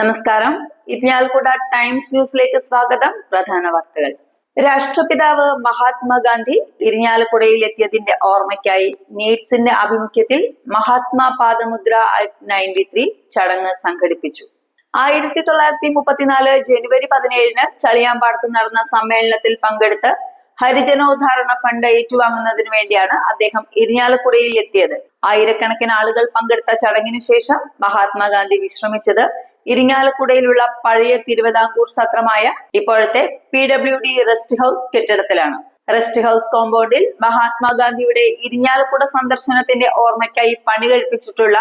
നമസ്കാരം. ഇരിഞ്ഞാലക്കുട ടൈംസ് ന്യൂസിലേക്ക് സ്വാഗതം. പ്രധാന വാർത്തകൾ. രാഷ്ട്രപിതാവ് മഹാത്മാഗാന്ധി ഇരിഞ്ഞാലക്കുടയിൽ എത്തിയതിന്റെ ഓർമ്മയ്ക്കായി നീറ്റ്സിന്റെ ആഭിമുഖ്യത്തിൽ മഹാത്മാ പാദമുദ്ര നയന്റി ത്രീ ചടങ്ങ് സംഘടിപ്പിച്ചു. ആയിരത്തി തൊള്ളായിരത്തി മുപ്പത്തിനാല് ജനുവരി പതിനേഴിന് ചളിയാമ്പാടത്ത് നടന്ന സമ്മേളനത്തിൽ പങ്കെടുത്ത് ഹരിജനോദ്ധാരണ ഫണ്ട് ഏറ്റുവാങ്ങുന്നതിന് വേണ്ടിയാണ് അദ്ദേഹം ഇരിഞ്ഞാലക്കുടയിൽ എത്തിയത്. ആയിരക്കണക്കിന് ആളുകൾ പങ്കെടുത്ത ചടങ്ങിനു ശേഷം മഹാത്മാഗാന്ധി വിശ്രമിച്ചത് ഇരിങ്ങാലക്കുടയിലുള്ള പഴയ തിരുവിതാംകൂർ സത്രമായ ഇപ്പോഴത്തെ P W D rest house കെട്ടിടത്തിലാണ്. Rest house കോമ്പൗണ്ടിൽ മഹാത്മാഗാന്ധിയുടെ ഇരിഞ്ഞാലക്കുട സന്ദർശനത്തിന്റെ ഓർമ്മയ്ക്കായി പണി കഴിപ്പിച്ചിട്ടുള്ള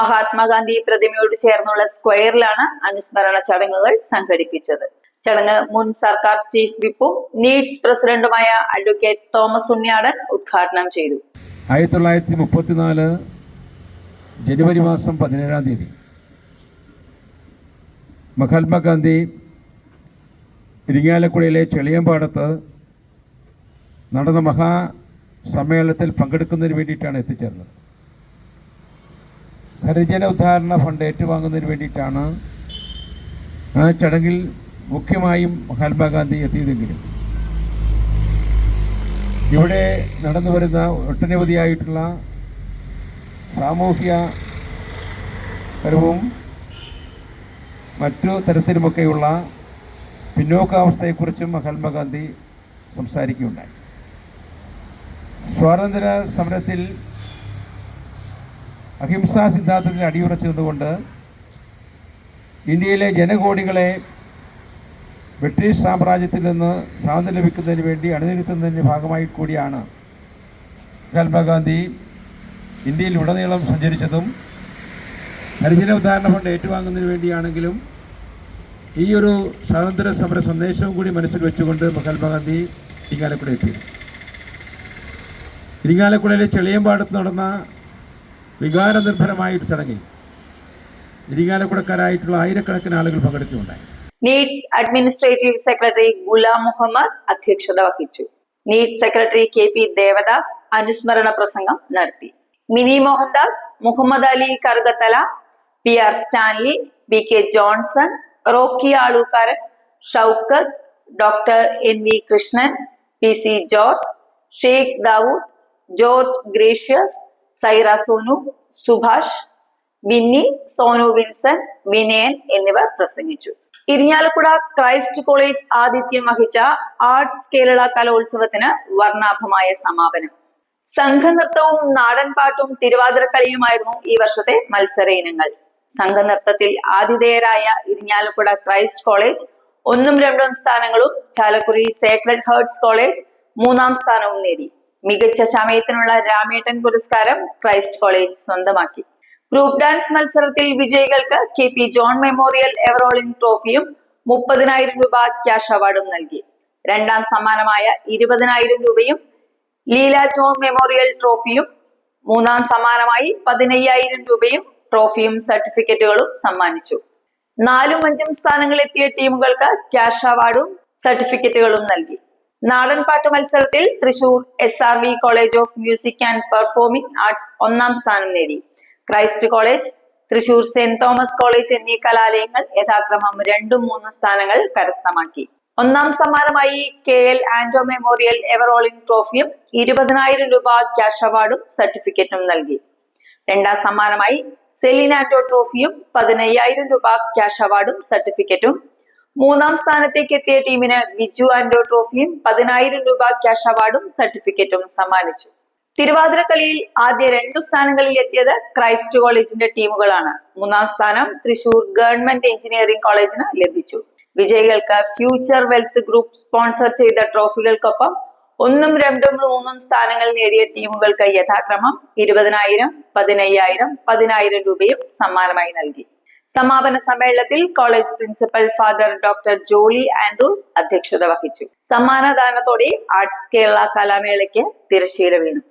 മഹാത്മാഗാന്ധി പ്രതിമയോട് ചേർന്നുള്ള സ്ക്വയറിലാണ് അനുസ്മരണ ചടങ്ങുകൾ സംഘടിപ്പിച്ചത്. ചടങ്ങ് മുൻ സർക്കാർ ചീഫ് വിപ്പും നീറ്റ്സ് പ്രസിഡന്റുമായ അഡ്വക്കേറ്റ് തോമസ് ഉണ്ണിയാടൻ ഉദ്ഘാടനം ചെയ്തു. ആയിരത്തി തൊള്ളായിരത്തി മുപ്പത്തിനാല് ജനുവരി മാസം പതിനേഴാം തീയതി മഹാത്മാഗാന്ധി ഇരിങ്ങാലക്കുടയിലെ ചെളിയമ്പാടത്ത് നടന്ന മഹാ സമ്മേളനത്തിൽ പങ്കെടുക്കുന്നതിന് വേണ്ടിയിട്ടാണ് എത്തിച്ചേർന്നത്. ഹരിജന ഉദ്ധാരണ ഫണ്ട് ഏറ്റുവാങ്ങുന്നതിന് വേണ്ടിയിട്ടാണ് ആ ചടങ്ങിൽ മുഖ്യമായും മഹാത്മാഗാന്ധി എത്തിയതെങ്കിലും. ഇവിടെ നടന്നു വരുന്ന ഒട്ടനവധിയായിട്ടുള്ള സാമൂഹ്യ പരവും മറ്റു തരത്തിലുമൊക്കെയുള്ള പിന്നോക്കാവസ്ഥയെക്കുറിച്ചും മഹാത്മാഗാന്ധി സംസാരിക്കുകയുണ്ടായി. സ്വാതന്ത്ര്യ സമരത്തിൽ അഹിംസാ സിദ്ധാന്തത്തിന് അടിയുറച്ചു നിന്നുകൊണ്ട് ഇന്ത്യയിലെ ജനകോടികളെ ബ്രിട്ടീഷ് സാമ്രാജ്യത്തിൽ നിന്ന് സ്വാതന്ത്ര്യം ലഭിക്കുന്നതിന് വേണ്ടി അണിനിരുത്തുന്നതിന്റെ ഭാഗമായി കൂടിയാണ് മഹാത്മാഗാന്ധി ഇന്ത്യയിൽ ഉടനീളം സഞ്ചരിച്ചതും ഹരിജന ഉദാഹരണ ഫണ്ട് ഏറ്റുവാങ്ങുന്നതിന് വേണ്ടിയാണെങ്കിലും ഈ ഒരു സ്വാതന്ത്ര്യ സമര സന്ദേശവും കൂടി മനസ്സിൽ വെച്ചുകൊണ്ട് മഹാത്മാഗാന്ധി ഇരിങ്ങാലക്കുട എത്തി. ഇരിങ്ങാലക്കുടയിലെ ചെളിയമ്പാടത്ത് നടന്ന വികാരനിർഭരമായ ഒരു ചടങ്ങിൽ ഇരിങ്ങാലക്കുടക്കാരായിട്ടുള്ള ആയിരക്കണക്കിന് ആളുകൾ പങ്കെടുക്കുകയുണ്ടായി. നീറ്റ് അഡ്മിനിസ്ട്രേറ്റീവ് സെക്രട്ടറി ഗുലാം മുഹമ്മദ് അധ്യക്ഷത വഹിച്ചു. നീറ്റ് സെക്രട്ടറി കെ പി ദേവദാസ് അനുസ്മരണ പ്രസംഗം നടത്തി. Mini Mohandas Muhammad Ali Karukathala P R Stanley V K Johnson Rocky Aalukkaran Shoukath doctor N V Krishnan P C George Sheikh Dawood George Gracious Saira Sonu Subhash Binny Sonu Vinson Vinayan എന്നിവർ പ്രസംഗിച്ചു. Irinjalakuda Christ college ആതിഥ്യം വഹിച്ച arts Kerala കലോത്സവത്തിന് വർണാഭമായ സമാപനം. സംഘനൃത്തവും നാടൻപാട്ടും തിരുവാതിരക്കളിയുമായിരുന്നു ഈ വർഷത്തെ മത്സര ഇനങ്ങൾ. സംഘനൃത്തത്തിൽ ആതിഥേയരായ ഇരിഞ്ഞാലക്കുട ക്രൈസ്റ്റ് കോളേജ് ഒന്നും രണ്ടും സ്ഥാനങ്ങളും ചാലക്കുടി സേക്രഡ് ഹേർട്സ് കോളേജ് മൂന്നാം സ്ഥാനവും നേടി. മികച്ച ചമയത്തിനുള്ള രാമേട്ടൻ പുരസ്കാരം ക്രൈസ്റ്റ് കോളേജ് സ്വന്തമാക്കി. ഗ്രൂപ്പ് ഡാൻസ് മത്സരത്തിൽ വിജയികൾക്ക് K P John memorial ever rolling ട്രോഫിയും മുപ്പതിനായിരം രൂപ ക്യാഷ് അവാർഡും നൽകി. രണ്ടാം സമ്മാനമായ ഇരുപതിനായിരം രൂപയും ലീല ജോൺ മെമ്മോറിയൽ ട്രോഫിയും മൂന്നാം സമ്മാനമായി പതിനയ്യായിരം രൂപയും ട്രോഫിയും സർട്ടിഫിക്കറ്റുകളും സമ്മാനിച്ചു. നാലും അഞ്ചും സ്ഥാനങ്ങളിലെത്തിയ ടീമുകൾക്ക് ക്യാഷ് അവാർഡും സർട്ടിഫിക്കറ്റുകളും നൽകി. നാടൻ പാട്ട് മത്സരത്തിൽ Thrissur S R V college of music and performing arts ഒന്നാം സ്ഥാനം നേടി. Christ college Thrissur saint Thomas college എന്നീ കലാലയങ്ങൾ യഥാക്രമം രണ്ടും മൂന്നും സ്ഥാനങ്ങൾ കരസ്ഥമാക്കി. ഒന്നാം സമ്മാനമായി K L Anto memorial ever rolling ട്രോഫിയും ഇരുപതിനായിരം രൂപ ക്യാഷ് അവാർഡും സർട്ടിഫിക്കറ്റും നൽകി. രണ്ടാം സമ്മാനമായി സെലിനാറ്റോ ട്രോഫിയും പതിനയ്യായിരം രൂപ ക്യാഷ് അവാർഡും സർട്ടിഫിക്കറ്റും. മൂന്നാം സ്ഥാനത്തേക്ക് എത്തിയ ടീമിന് വിജു ആൻഡോ ട്രോഫിയും പതിനായിരം രൂപ ക്യാഷ് അവാർഡും സർട്ടിഫിക്കറ്റും സമ്മാനിച്ചു. തിരുവാതിര കളിയിൽ ആദ്യ രണ്ടു സ്ഥാനങ്ങളിൽ എത്തിയത് ക്രൈസ്റ്റ് കോളേജിന്റെ ടീമുകളാണ്. മൂന്നാം സ്ഥാനം തൃശൂർ ഗവൺമെന്റ് എഞ്ചിനീയറിംഗ് കോളേജിന് ലഭിച്ചു. വിജയികൾക്ക് ഫ്യൂച്ചർ വെൽത്ത് ഗ്രൂപ്പ് സ്പോൺസർ ചെയ്ത ട്രോഫികൾക്കൊപ്പം ഒന്നും രണ്ടും മൂന്നും സ്ഥാനങ്ങൾ നേടിയ ടീമുകൾക്ക് യഥാക്രമം ഇരുപതിനായിരം പതിനയ്യായിരം പതിനായിരം രൂപയും സമ്മാനമായി നൽകി. സമാപന സമ്മേളനത്തിൽ college principal father doctor Jolly Andrews അധ്യക്ഷത വഹിച്ചു. സമ്മാനദാനത്തോടെ ആർട്സ് കേരള കലാമേളയ്ക്ക് തിരശ്ശീല വീണു.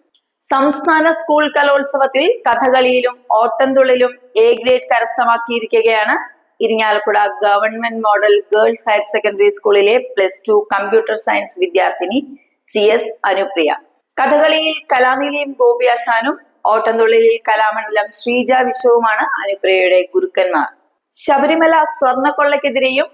സംസ്ഥാന സ്കൂൾ കലോത്സവത്തിൽ കഥകളിയിലും ഓട്ടംതുള്ളിലും A grade കരസ്ഥമാക്കിയിരിക്കുകയാണ് Irinjalakuda government model girls higher secondary സ്കൂളിലെ പ്ലസ് ടു കമ്പ്യൂട്ടർ സയൻസ് വിദ്യാർത്ഥിനി സി എസ് അനുപ്രിയ. കഥകളിയിൽ കലാനിലയം ഗോപിയാശാനും ഓട്ടംതുള്ളിലിൽ കലാമണ്ഡലം ശ്രീജ വിശ്വവുമാണ് അനുപ്രിയയുടെ ഗുരുക്കന്മാർ. ശബരിമല സ്വർണക്കൊള്ളക്കെതിരെയും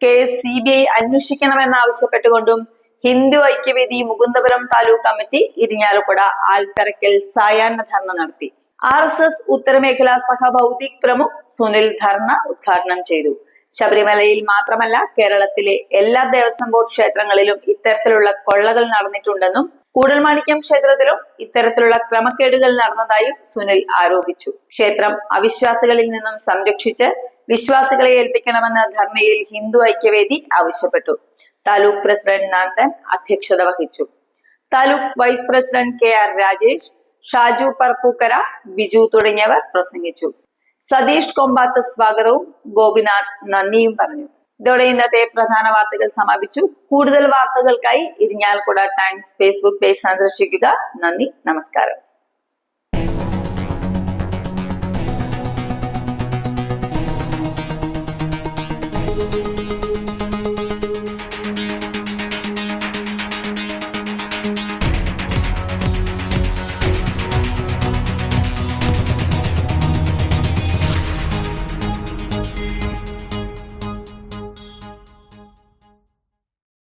കേസ് സി ബി ഐ അന്വേഷിക്കണമെന്നാവശ്യപ്പെട്ടുകൊണ്ടും ഹിന്ദു ഐക്യവേദി മുകുന്ദപുരം താലൂക്ക് കമ്മിറ്റി ഇരിഞ്ഞാലക്കുട ആൽത്തറക്കൽ സായാഹ്ന ധർണ നടത്തി. ആർ എസ് എസ് ഉത്തരമേഖല സഹഭൗതിക് പ്രമുഖ് സുനിൽ ധർണ ഉദ്ഘാടനം ചെയ്തു. ശബരിമലയിൽ മാത്രമല്ല കേരളത്തിലെ എല്ലാ ദേവസ്വം ബോർഡ് ക്ഷേത്രങ്ങളിലും ഇത്തരത്തിലുള്ള കൊള്ളകൾ നടന്നിട്ടുണ്ടെന്നും കൂടൽമാണിക്യം ക്ഷേത്രത്തിലും ഇത്തരത്തിലുള്ള ക്രമക്കേടുകൾ നടന്നതായും സുനിൽ ആരോപിച്ചു. ക്ഷേത്രം അവിശ്വാസികളിൽ നിന്നും സംരക്ഷിച്ച് വിശ്വാസികളെ ഏൽപ്പിക്കണമെന്ന് ധർണയിൽ ഹിന്ദു ഐക്യവേദി ആവശ്യപ്പെട്ടു. താലൂക്ക് പ്രസിഡന്റ് നന്ദൻ അധ്യക്ഷത വഹിച്ചു. Taluk vice president K R Rajesh Shaju Parppookkara Biju തുടങ്ങിയവർ പ്രസംഗിച്ചു. സതീഷ് കൊമ്പാത്ത സ്വാഗതവും. ഗോപിനാഥ് നന്ദിയും പറഞ്ഞു. ഇതോടെ ഇന്നത്തെ പ്രധാന വാർത്തകൾ സമാപിച്ചു. കൂടുതൽ വാർത്തകൾക്കായി ഇരിഞ്ഞാൽക്കുട ടൈംസ് ഫേസ്ബുക്ക് പേജ് സന്ദർശിക്കുക. നന്ദി നമസ്കാരം.